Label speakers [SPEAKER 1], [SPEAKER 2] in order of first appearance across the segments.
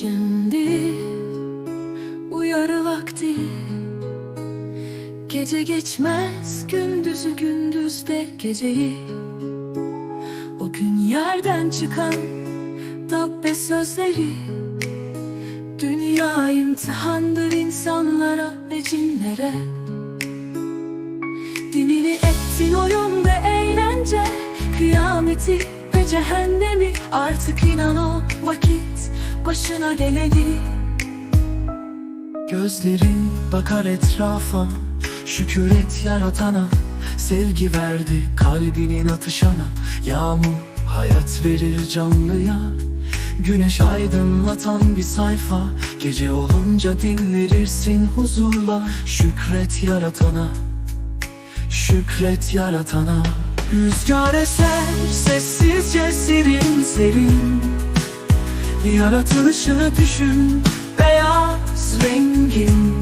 [SPEAKER 1] Şimdi bu yarı vakti. Gece geçmez gündüzü gündüzde geceyi. O gün yerden çıkan dabbe sözleri. Dünya imtihandır insanlara ve cinlere. Dinini ettin oyun ve eğlence. Kıyameti ve cehennemi. Artık inan o vakit başına geleni
[SPEAKER 2] Gözlerin bakar etrafa Şükür et yaratana. Sevgi verdi kalbinin atışana. Yağmur hayat verir canlıya. Güneş aydınlatan bir sayfa. Gece olunca dinlerirsin huzurla. Şükret yaratana. Şükret yaratana. Rüzgar eser sessizce serin serin Yaratılışını düşün beyaz rengin.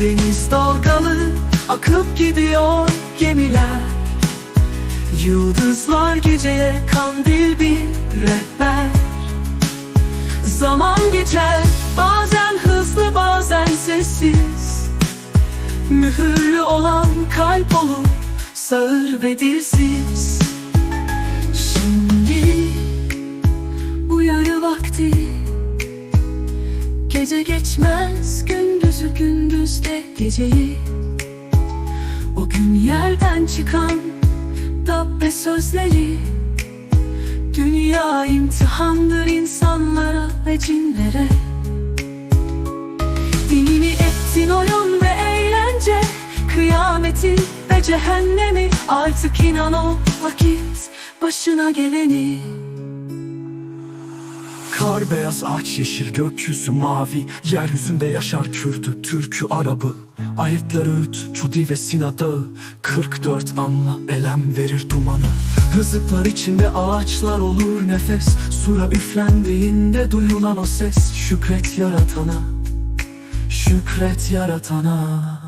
[SPEAKER 2] Deniz dalgalı akıp gidiyor gemiler. Yıldızlar geceye kandil bir rehber. Zaman geçer bazen hızlı bazen sessiz. Mühürlü olan kalp olur sağır ve dilsiz geçmez gündüzü gündüzde geceyi. O gün yerden çıkan dabbe sözleri. Dünya imtihandır insanlara ve cinlere. Dinini ettin oyun ve eğlence Kıyameti ve cehennemi. Artık inan o vakit başına geleni
[SPEAKER 3] Kar beyaz ağaç yeşil gökyüzü mavi Yeryüzünde yaşar Kürdü, Türkü, Arabı Ayetler öğüt, Çudi ve Sina dağı. 44 anla elem verir dumanı. Rızıklar içinde ağaçlar olur nefes. Sura üflendiğinde duyulan o ses. Şükret yaratana Şükret yaratana